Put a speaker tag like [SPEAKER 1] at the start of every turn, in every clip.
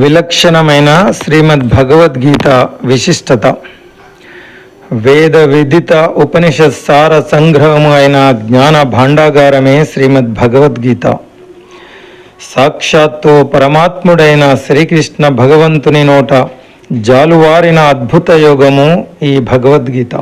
[SPEAKER 1] విలక్షణమైన శ్రీమద్ భగవద్గీత విశిష్టత. వేద విదిత ఉపనిషత్ సార సంగ్రహము అయిన జ్ఞాన భాండాగారమే శ్రీమద్ భగవద్గీత సాక్షాత్తు పరమాత్ముడైన శ్రీకృష్ణ భగవంతుని నోట జాలువారిన అద్భుత యోగము ఈ భగవద్గీత.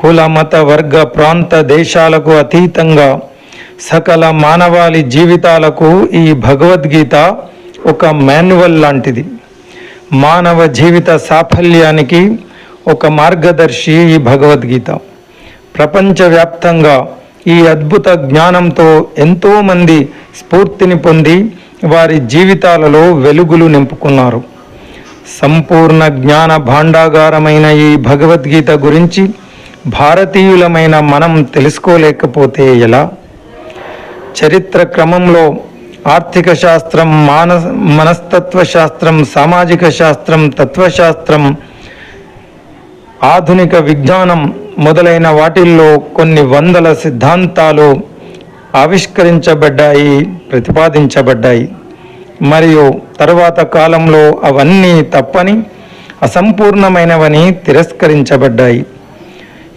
[SPEAKER 1] కుల మత వర్గ ప్రాంత దేశాలకు అతీతంగా సకల మానవాళి జీవితాలకు ఈ భగవద్గీత ఒక మాన్యువల్ లాంటిది. మానవ జీవిత సాఫల్యానికి ఒక మార్గదర్శి ఈ భగవద్గీత. ప్రపంచవ్యాప్తంగా ఈ అద్భుత జ్ఞానంతో ఎంతోమంది స్ఫూర్తిని పొంది వారి జీవితాలలో వెలుగులు నింపుకున్నారు. సంపూర్ణ జ్ఞాన భాండాగారమైన ఈ భగవద్గీత గురించి భారతీయులమైన మనం తెలుసుకోలేకపోతే ఎలా? చరిత్ర క్రమంలో ఆర్థిక శాస్త్రం మాన మనస్తత్వ శాస్త్రం సామాజిక శాస్త్రం తత్వశాస్త్రం ఆధునిక విజ్ఞానం మొదలైన వాటిల్లో కొన్ని వందల సిద్ధాంతాలు ఆవిష్కరించబడ్డాయి ప్రతిపాదించబడ్డాయి. మరియు తరువాత కాలంలో అవన్నీ తప్పని అసంపూర్ణమైనవని తిరస్కరించబడ్డాయి.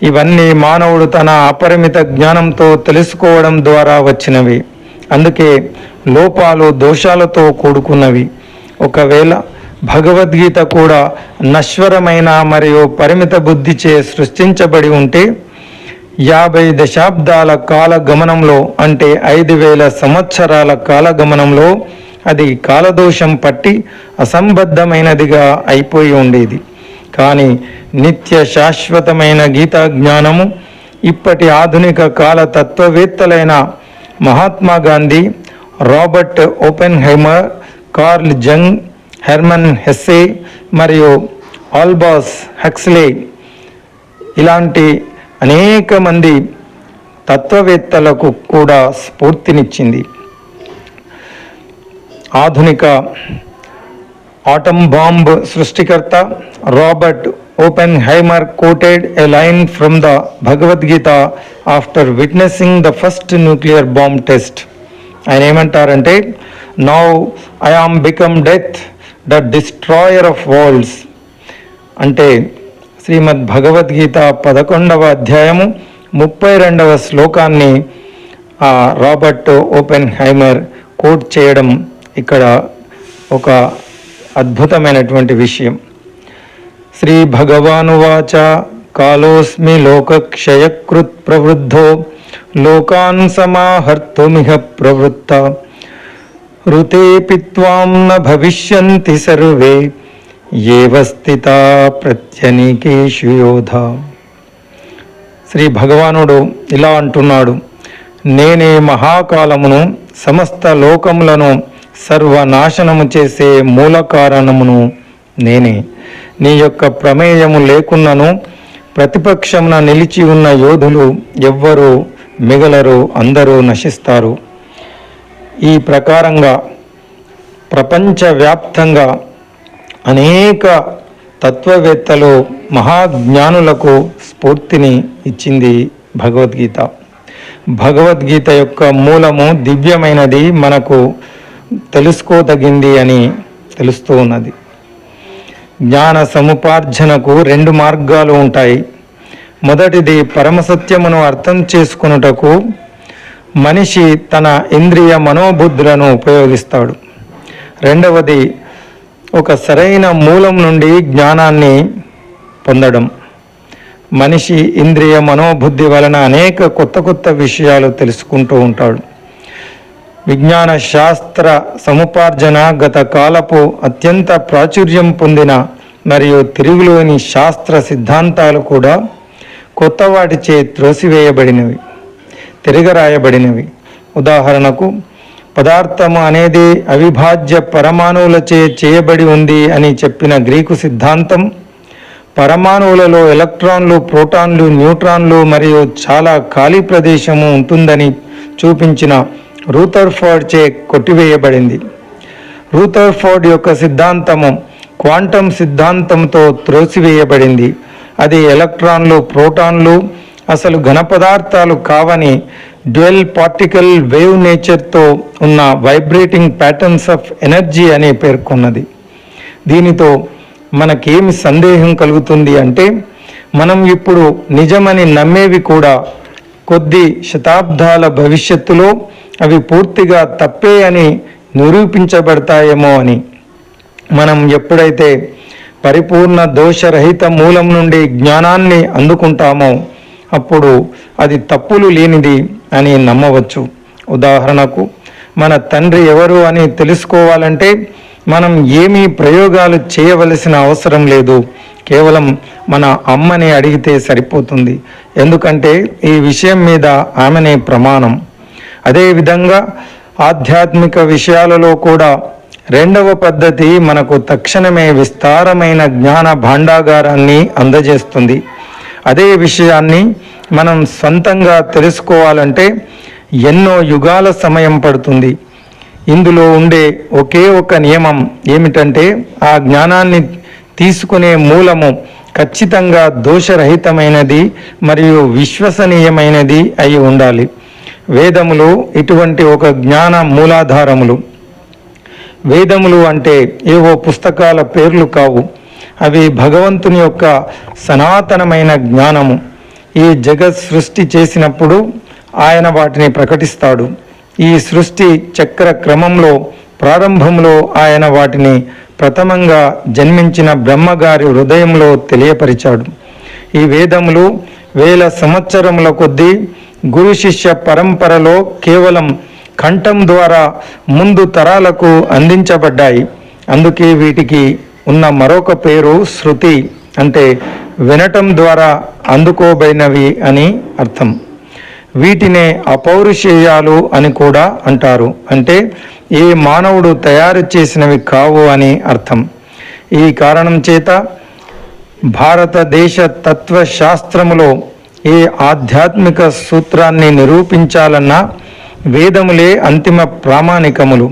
[SPEAKER 1] ఇవన్నీ మానవుడు తన అపరిమిత జ్ఞానంతో తెలుసుకోవడం ద్వారా వచ్చినవి. అందుకే లోపాలు దోషాలతో కూడుకున్నవి. ఒకవేళ భగవద్గీత కూడా నశ్వరమైన మరియు పరిమిత బుద్ధిచే సృష్టించబడి ఉంటే యాభై దశాబ్దాల కాల గమనంలో అంటే ఐదు వేల సంవత్సరాల కాల గమనంలో అది కాలదోషం పట్టి అసంబద్ధమైనదిగా అయిపోయి ఉండేది. కానీ నిత్య శాశ్వతమైన గీతా జ్ఞానము ఇప్పటి ఆధునిక కాల తత్వవేత్తలైన Mahatma Gandhi Robert Oppenheimer Carl Jung Hermann Hesse మరియు ఆల్బాస్ హక్స్లే. ఇలాంటి అనేక మంది తత్వవేత్తలకు కూడా స్ఫూర్తినిచ్చింది. ఆధునిక ఆటం బాంబ్ సృష్టికర్త Robert Oppenheimer quoted a line from the Bhagavad Gita after witnessing the first nuclear bomb test ఆయన ఏమంటారంటే now I am become death the destroyer of worlds అంటే శ్రీమద్ భగవద్గీత పదకొండవ అధ్యాయము ముప్పై రెండవ శ్లోకాన్ని ఆ రాబర్ట్ ఓపెన్ హైమర్ కోట్ చేయడం ఇక్కడ ఒక అద్భుతమైనటువంటి విషయం. శ్రీ భగవానువాచ కాలోస్మి లోకక్షయకృత్ ప్రవృద్ధో లోకాన్ సమాహర్తుమిహ ప్రవృత్త ఋతేపి త్వాం న భవిష్యంతి సర్వే ఏవ స్థితా ప్రత్యనీకేషు యోధ శ్రీ భగవానుడు ఇలా అంటున్నాడు నేనే మహాకాలమును సమస్త లోకములను సర్వనాశనము చేసే మూల కారణమును నేనే. నీ యొక్క ప్రమేయము లేకున్నను ప్రతిపక్షమున నిలిచి ఉన్న యోధులు ఎవ్వరు మిగలరు అందరూ నశిస్తారు. ఈ ప్రకారంగా ప్రపంచవ్యాప్తంగా అనేక తత్వవేత్తలు మహాజ్ఞానులకు స్ఫూర్తిని ఇచ్చింది భగవద్గీత. భగవద్గీత యొక్క మూలము దివ్యమైనది మనకు తెలుసుకోదగింది అని తెలుస్తూ ఉన్నది. జ్ఞాన సముపార్జనకు రెండు మార్గాలు ఉంటాయి. మొదటిది పరమసత్యమును అర్థం చేసుకొనుటకు మనిషి తన ఇంద్రియ మనోబుద్ధులను ఉపయోగిస్తాడు. రెండవది ఒక సరైన మూలం నుండి జ్ఞానాన్ని పొందడం. మనిషి ఇంద్రియ మనోబుద్ధి వలన అనేక కొత్త కొత్త విషయాలు తెలుసుకుంటూ ఉంటాడు. విజ్ఞాన శాస్త్ర సముపార్జన గత కాలపు అత్యంత ప్రాచుర్యం పొందిన మరియు తిరుగులోని శాస్త్ర సిద్ధాంతాలు కూడా కొత్త వాటిచే త్రోసివేయబడినవి తిరగరాయబడినవి. ఉదాహరణకు పదార్థము అనేది అవిభాజ్య పరమాణువులచే చేయబడి ఉంది అని చెప్పిన గ్రీకు సిద్ధాంతం పరమాణువులలో ఎలక్ట్రాన్లు ప్రోటాన్లు న్యూట్రాన్లు మరియు చాలా ఖాళీ ప్రదేశము ఉంటుందని చూపించిన రూథర్ఫోర్డ్ చే కొట్టివేయబడింది. రూథర్ఫోర్డ్ యొక్క సిద్ధాంతము క్వాంటం సిద్ధాంతంతో త్రోసివేయబడింది. అది ఎలక్ట్రాన్లు ప్రోటాన్లు అసలు ఘన పదార్థాలు కావని డ్యుయల్ పార్టికల్ వేవ్ నేచర్తో ఉన్న వైబ్రేటింగ్ ప్యాటర్న్స్ ఆఫ్ ఎనర్జీ అని పేర్కొన్నది. దీనితో మనకేమి సందేహం కలుగుతుంది అంటే మనం ఇప్పుడు నిజమని నమ్మేవి కూడా కొద్ది శతాబ్దాల భవిష్యత్తులో అవి పూర్తిగా తప్పే అని నిరూపించబడతాయేమో అని. మనం ఎప్పుడైతే పరిపూర్ణ దోషరహిత మూలం నుండి జ్ఞానాన్ని అందుకుంటామో అప్పుడు అది తప్పులు లేనిది అని నమ్మవచ్చు. ఉదాహరణకు మన తండ్రి ఎవరు అని తెలుసుకోవాలంటే మనం ఏమీ ప్రయోగాలు చేయవలసిన అవసరం లేదు. కేవలం మన అమ్మని అడిగితే సరిపోతుంది. ఎందుకంటే ఈ విషయం మీద ఆమెనే ప్రమాణం. అదేవిధంగా ఆధ్యాత్మిక విషయాలలో కూడా రెండవ పద్ధతి మనకు తక్షణమే విస్తారమైన జ్ఞాన భాండాగారాన్ని అందజేస్తుంది. అదే విషయాన్ని మనం సొంతంగా తెలుసుకోవాలంటే ఎన్నో యుగాల సమయం పడుతుంది. ఇందులో ఉండే ఒకే ఒక నియమం ఏమిటంటే ఆ జ్ఞానాన్ని తీసుకునే మూలము ఖచ్చితంగా దోషరహితమైనది మరియు విశ్వసనీయమైనది అయి ఉండాలి. వేదములు ఇటువంటి ఒక జ్ఞాన మూలాధారములు. వేదములు అంటే ఏవో పుస్తకాల పేర్లు కావు. అవి భగవంతుని యొక్క సనాతనమైన జ్ఞానము. ఈ జగత్ సృష్టి చేసినప్పుడు ఆయన వాటిని ప్రకటిస్తాడు. ఈ సృష్టి చక్ర క్రమంలో ప్రారంభంలో ఆయన వాటిని ప్రథమంగా జన్మించిన బ్రహ్మగారి హృదయంలో తెలియపరిచాడు. ఈ వేదములు వేల సంవత్సరముల కొద్దీ గురు శిష్య పరంపరలో కేవలం కంఠం ద్వారా ముందు తరాలకు అందించబడ్డాయి. అందుకే వీటికి ఉన్న మరొక పేరు శృతి అంటే వినటం ద్వారా అందుకోబడినవి అని అర్థం. వీటినే అపౌరుషేయాలు అని కూడా అంటారు. అంటే ఏ మానవుడు తయారు చేసినవి కావు అని అర్థం. ఈ కారణం చేత భారతదేశ తత్వశాస్త్రములో ఏ ఆధ్యాత్మిక సూత్రాన్ని నిరూపించాలన్నా వేదములే అంతిమ ప్రామాణికములు.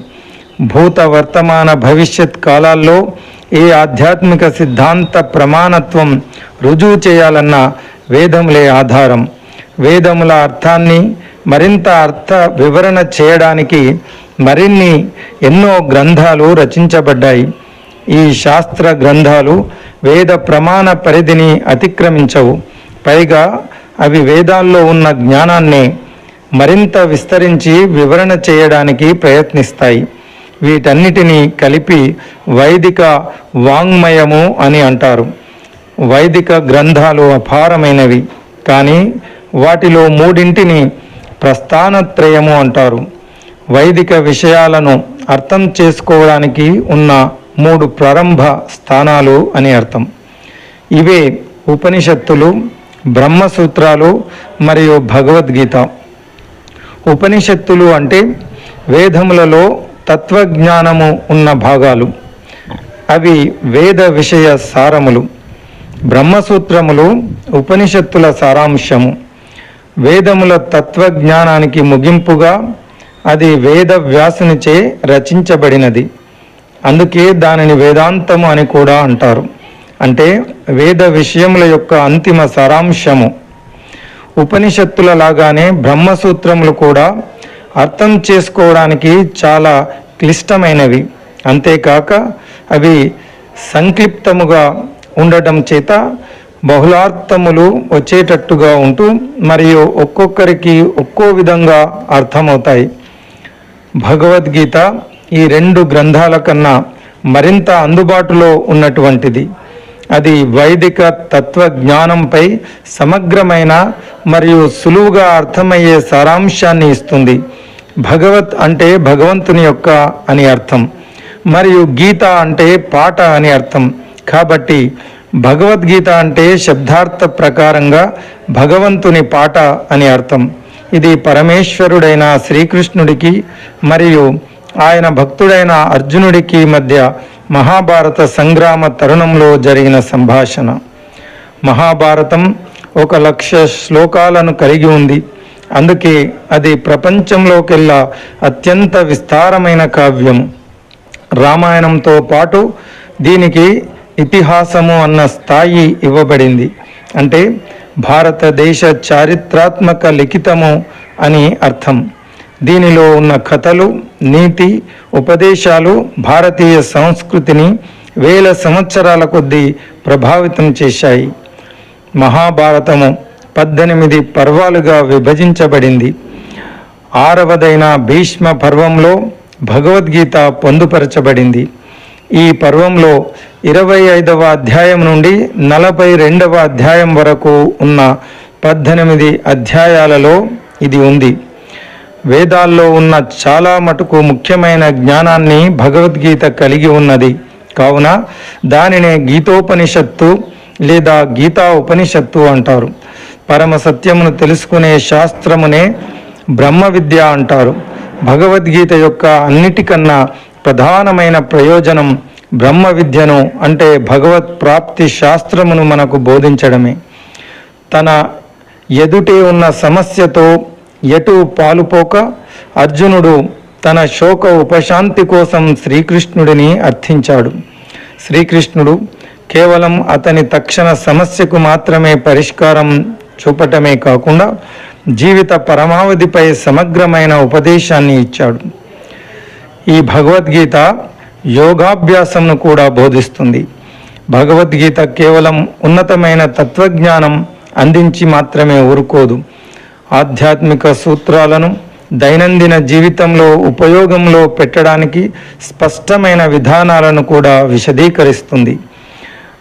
[SPEAKER 1] భూత వర్తమాన భవిష్యత్ కాలాల్లో ఏ ఆధ్యాత్మిక సిద్ధాంత ప్రమాణత్వం రుజువు చేయాలన్న వేదములే ఆధారం. వేదముల అర్థాన్ని మరింత అర్థ వివరణ చేయడానికి మరిన్ని ఎన్నో గ్రంథాలు రచించబడ్డాయి. ఈ శాస్త్ర గ్రంథాలు వేద ప్రమాణ పరిధిని అతిక్రమించవు. పైగా అవి వేదాల్లో ఉన్న జ్ఞానాన్ని మరింత విస్తరించి వివరణ చేయడానికి ప్రయత్నిస్తాయి. వీటన్నిటినీ కలిపి వైదిక వాంగ్మయము అని అంటారు. వైదిక గ్రంథాలు అపారమైనవి కానీ వాటిలో మూడింటిని ప్రస్థానత్రయము అంటారు. వైదిక విషయాలను అర్థం చేసుకోవడానికి ఉన్న మూడు ప్రారంభ స్థానాలు అని అర్థం. ఇవే ఉపనిషత్తులు బ్రహ్మసూత్రాలు మరియు భగవద్గీత. ఉపనిషత్తులు అంటే వేదములలో తత్వజ్ఞానము ఉన్న భాగాలు. అవి వేద విషయ సారములు. బ్రహ్మసూత్రములు ఉపనిషత్తుల సారాంశము. వేదముల తత్వజ్ఞానానికి ముగింపుగా అది వేద వ్యాసునిచే రచించబడినది. అందుకే దానిని వేదాంతము అని కూడా అంటారు. అంటే వేద విషయముల యొక్క అంతిమ సారాంశము. ఉపనిషత్తుల లాగానే బ్రహ్మసూత్రములు కూడా అర్థం చేసుకోవడానికి చాలా క్లిష్టమైనవి. అంతేకాక అవి సంక్లిప్తముగా ఉండటం చేత బహుళార్థములు వచ్చేటట్టుగా ఉంటూ మరియు ఒక్కొక్కరికి ఒక్కో విధంగా అర్థమవుతాయి. భగవద్గీత ఈ రెండు గ్రంథాల కన్నా మరింత అందుబాటులో ఉన్నటువంటిది. అది వైదిక తత్వజ్ఞానంపై సమగ్రమైన మరియు సులువుగా అర్థమయ్యే సారాంశాన్ని ఇస్తుంది. భగవత్ అంటే భగవంతుని యొక్క అని అర్థం. మరియు గీత అంటే పాట అని అర్థం. కాబట్టి భగవద్గీత అంటే శబ్దార్థ ప్రకారంగా భగవంతుని పాట అని అర్థం. ఇది పరమేశ్వరుడైన శ్రీకృష్ణుడికి మరియు ఆయన భక్తుడైన అర్జునుడికి మధ్య మహాభారత సంగ్రామ తరుణంలో జరిగిన సంభాషణ. మహాభారతం ఒక లక్ష శ్లోకాలను కలిగి ఉంది. అందుకే అది ప్రపంచంలోకెల్లా అత్యంత విస్తారమైన కావ్యం రామాయణంతో పాటు దీనికి ఇతిహాసము అన్న స్థాయి ఇవ్వబడింది. అంటే భారతదేశ చారిత్రాత్మక లిఖితము అని అర్థం. దీనిలో ఉన్న కథలు నీతి ఉపదేశాలు భారతీయ సంస్కృతిని వేల సంవత్సరాల కొద్దీ ప్రభావితం చేశాయి. మహాభారతము పద్దెనిమిది పర్వాలుగా విభజించబడింది. ఆరవదైన భీష్మ పర్వంలో భగవద్గీత పొందుపరచబడింది. ఈ పర్వంలో ఇరవై ఐదవ అధ్యాయం నుండి నలభై రెండవ అధ్యాయం వరకు ఉన్న పద్దెనిమిది అధ్యాయాలలో ఇది ఉంది. వేదాల్లో ఉన్న చాలా మటుకు ముఖ్యమైన జ్ఞానాన్ని భగవద్గీత కలిగి ఉన్నది. కావున దానినే గీతోపనిషత్తు లేదా గీతా ఉపనిషత్తు అంటారు. పరమ సత్యమును తెలుసుకునే శాస్త్రమునే బ్రహ్మ విద్య అంటారు. భగవద్గీత యొక్క అన్నిటికన్నా ప్రధానమైన ప్రయోజనం బ్రహ్మ విద్యను అంటే భగవత్ ప్రాప్తి శాస్త్రమును మనకు బోధించడమే. తన ఎదుటే ఉన్న సమస్యతో ఎటు పాలుపోక అర్జునుడు తన శోక ఉపశాంతి కోసం శ్రీకృష్ణుడిని అర్థించాడు. శ్రీకృష్ణుడు కేవలం అతని తక్షణ సమస్యకు మాత్రమే పరిష్కారం చూపటమే కాకుండా జీవిత పరమావధిపై సమగ్రమైన ఉపదేశాన్ని ఇచ్చాడు. ఈ భగవద్గీత యోగాభ్యాసంను కూడా బోధిస్తుంది. భగవద్గీత కేవలం ఉన్నతమైన తత్వజ్ఞానం అందించి మాత్రమే ఊరుకోదు. ఆధ్యాత్మిక సూత్రాలను దైనందిన జీవితంలో ఉపయోగంలో పెట్టడానికి స్పష్టమైన విధానాలను కూడా విశదీకరిస్తుంది.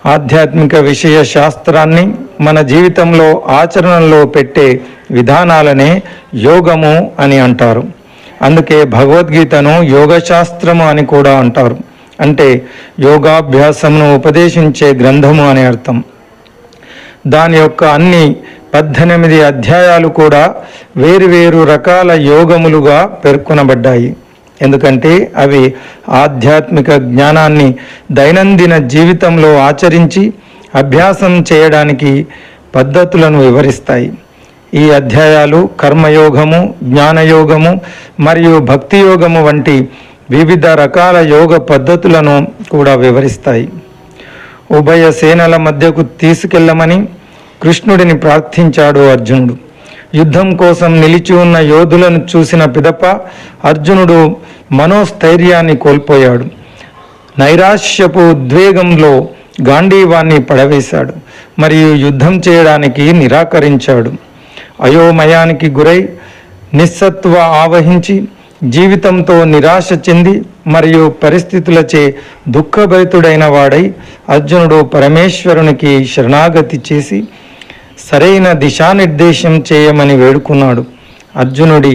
[SPEAKER 1] ఆధ్యాత్మిక విషయ శాస్త్రాన్ని మన జీవితంలో ఆచరణలో పెట్టే విధానాలనే యోగము అని అంటారు. అందుకే భగవద్గీతను యోగశాస్త్రము అని కూడా అంటారు. అంటే యోగాభ్యాసమును ఉపదేశించే గ్రంథము అని అర్థం. దాని యొక్క అన్ని పద్దెనిమిది అధ్యాయాలు కూడా వేరువేరు రకాల యోగములుగా పేర్కొనబడ్డాయి. ఎందుకంటే అవి ఆధ్యాత్మిక జ్ఞానాన్ని దైనందిన జీవితంలో ఆచరించి అభ్యాసం చేయడానికి పద్ధతులను వివరిస్తాయి. ఈ అధ్యాయాలు కర్మయోగము జ్ఞానయోగము మరియు భక్తి యోగము వంటి వివిధ రకాల యోగ పద్ధతులను కూడా వివరిస్తాయి. ఉభయ సేనల మధ్యకు తీసుకెళ్ళమని కృష్ణుడిని ప్రార్థించాడు అర్జునుడు. యుద్ధం కోసం నిలిచి ఉన్న యోధులను చూసిన పిదప అర్జునుడు మనోస్థైర్యాన్ని కోల్పోయాడు. నైరాశ్యపు ఉద్వేగంలో గాంధీవాన్ని పడవేశాడు మరియు యుద్ధం చేయడానికి నిరాకరించాడు. అయోమయానికి గురై నిస్సత్వ ఆవహించి జీవితంతో నిరాశ చెంది మరియు పరిస్థితులచే దుఃఖభరితుడైన వాడై అర్జునుడు పరమేశ్వరునికి శరణాగతి చేసి సరైన దిశానిర్దేశం చేయమని వేడుకున్నాడు. అర్జునుడి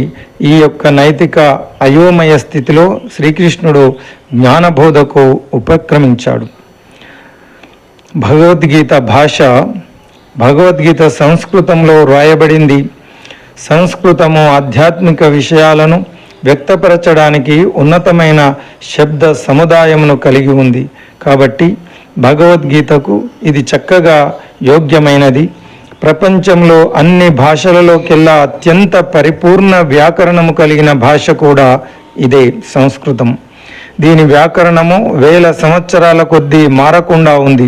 [SPEAKER 1] ఈ యొక్క నైతిక అయోమయ స్థితిలో శ్రీకృష్ణుడు జ్ఞానబోధకు ఉపక్రమించాడు. భగవద్గీత భాష భగవద్గీత సంస్కృతంలో వ్రాయబడింది. సంస్కృతము ఆధ్యాత్మిక విషయాలను వ్యక్తపరచడానికి ఉన్నతమైన శబ్ద సముదాయమును కలిగి ఉంది. కాబట్టి భగవద్గీతకు ఇది చక్కగా యోగ్యమైనది. ప్రపంచంలో అన్ని భాషలలోకెల్లా అత్యంత పరిపూర్ణ వ్యాకరణము కలిగిన భాష కూడా ఇదే సంస్కృతం. దీని వ్యాకరణము వేల సంవత్సరాల కొద్దీ మారకుండా ఉంది.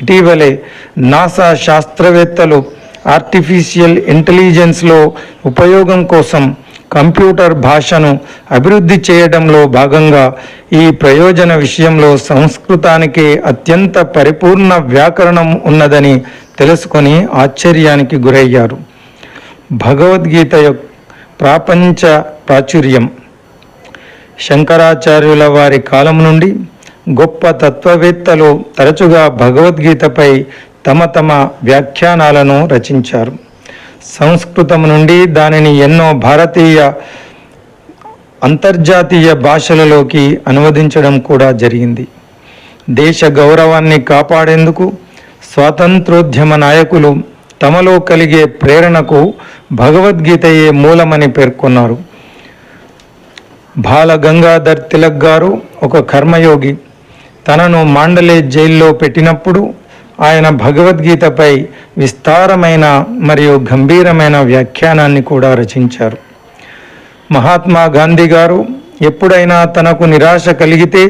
[SPEAKER 1] ఇటీవలే నాసా శాస్త్రవేత్తలు ఆర్టిఫిషియల్ ఇంటెలిజెన్స్లో ఉపయోగం కోసం కంప్యూటర్ భాషను అభివృద్ధి చేయడంలో భాగంగా ఈ ప్రయోజన విషయంలో సంస్కృతానికి అత్యంత పరిపూర్ణ వ్యాకరణం ఉన్నదని తెలుసుకొని ఆశ్చర్యానికి గురయ్యారు. భగవద్గీత యొక్క ప్రాపంచ ప్రాచుర్యం. శంకరాచార్యుల వారి కాలం నుండి గొప్ప తత్వవేత్తలు తరచుగా భగవద్గీతపై తమ తమ వ్యాఖ్యానాలను రచించారు. సంస్కృతం నుండి దానిని ఎన్నో భారతీయ అంతర్జాతీయ భాషలలోకి అనువదించడం కూడా జరిగింది. దేశ గౌరవాన్ని కాపాడేందుకు స్వాతంత్రోద్యమ నాయకులు తమలో కలిగే ప్రేరణకు భగవద్గీతయే మూలమని పేర్కొన్నారు. బాల గంగాధర్ తిలక్ గారు ఒక కర్మయోగి. తనను మాండలే జైల్లో పెట్టినప్పుడు ఆయన భగవద్గీతపై విస్తారమైన మరియు గంభీరమైన వ్యాఖ్యానాన్ని కూడా రచించారు. మహాత్మా గాంధీ గారు ఎప్పుడైనా తనకు నిరాశ కలిగితే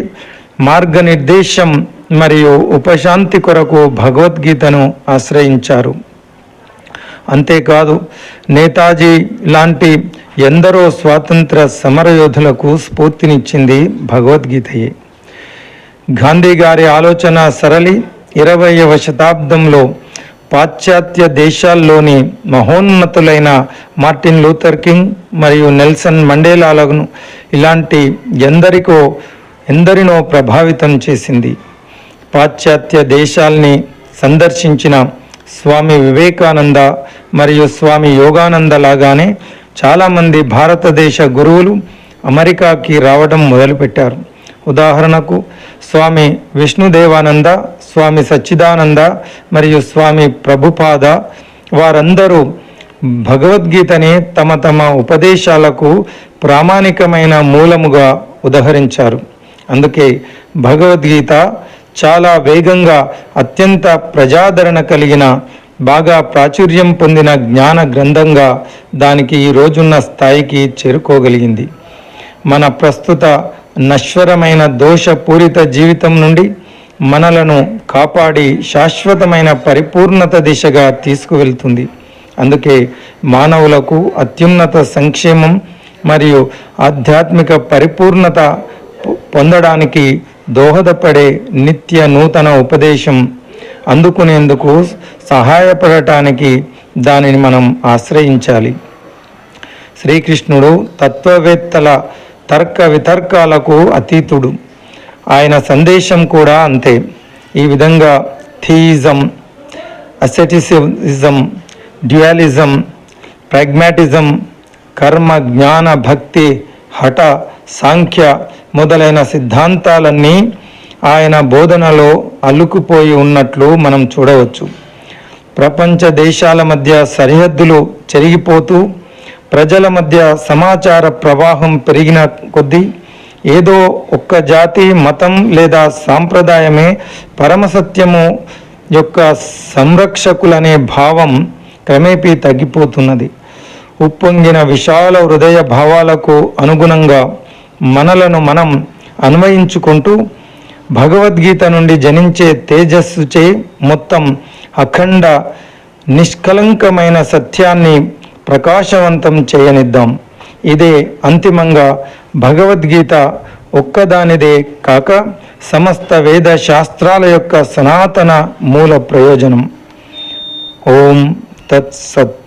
[SPEAKER 1] మార్గనిర్దేశం మరియు ఉపశాంతి కొరకు భగవద్గీతను ఆశ్రయించారు. అంతేకాదు నేతాజీ లాంటి ఎందరో స్వాతంత్ర సమరయోధులకు స్ఫూర్తినిచ్చింది భగవద్గీతయే. గాంధీ గారి ఆలోచన సరళి ఇరవయవ శతాబ్దంలో పాశ్చాత్య దేశాల్లోని మహోన్నతులైన మార్టిన్ లూథర్ కింగ్ మరియు నెల్సన్ మండేలాలను ఇలాంటి ఎందరికో ఎందరినో ప్రభావితం చేసింది. పాశ్చాత్య దేశాల్ని సందర్శించిన స్వామి వివేకానంద మరియు స్వామి యోగానంద లాగానే చాలామంది భారతదేశ గురువులు అమెరికాకి రావడం మొదలుపెట్టారు. ఉదాహరణకు స్వామి విష్ణుదేవానంద స్వామి సచ్చిదానంద మరియు స్వామి ప్రభుపాద వారందరూ భగవద్గీతని తమ తమ ఉపదేశాలకు ప్రామాణికమైన మూలముగా ఉదహరించారు. అందుకే భగవద్గీత చాలా వేగంగా అత్యంత ప్రజాదరణ కలిగిన బాగా ప్రాచుర్యం పొందిన జ్ఞాన గ్రంథంగా దానికి ఈ రోజున్న స్థాయికి చేరుకోగలిగింది. మన ప్రస్తుత నశ్వరమైన దోషపూరిత జీవితం నుండి మనలను కాపాడి శాశ్వతమైన పరిపూర్ణత దిశగా తీసుకువెళ్తుంది. అందుకే మానవులకు అత్యున్నత సంక్షేమం మరియు ఆధ్యాత్మిక పరిపూర్ణత పొందడానికి దోహదపడే నిత్య నూతన ఉపదేశం అందుకునేందుకు సహాయపడటానికి దానిని మనం ఆశ్రయించాలి. శ్రీకృష్ణుడు తత్వవేత్తల తర్క వితర్కాలకు అతీతుడు. ఆయన సందేశం కూడా అంతే. ఈ విధంగా థీయిజం అసెటిసిజం డ్యుయాలిజం ప్రాగ్మాటిజం కర్మ జ్ఞాన భక్తి హఠ సాంఖ్య మొదలైన సిద్ధాంతాలన్నీ ఆయన బోధనలో అల్లుకుపోయి ఉన్నట్లు మనం చూడవచ్చు. ప్రపంచ దేశాల మధ్య సరిహద్దులు చెరిగిపోతూ ప్రజల మధ్య సమాచార ప్రవాహం పెరిగిన కొద్దీ ఏదో ఒక్క జాతి మతం లేదా సాంప్రదాయమే పరమసత్యము యొక్క సంరక్షకులనే భావం క్రమేపీ తగ్గిపోతున్నది. ఉప్పొంగిన విశాల హృదయ భావాలకు అనుగుణంగా మనలను మనం అన్వయించుకుంటూ భగవద్గీత నుండి జనించే తేజస్సుచే మొత్తం అఖండ నిష్కలంకమైన సత్యాన్ని ప్రకాశవంతం చేయనిద్దాం. ఇదే అంతిమంగా భగవద్గీత ఒక్కదానిదే కాక సమస్త వేద శాస్త్రాల యొక్క సనాతన మూల ప్రయోజనం. ఓం తత్సత్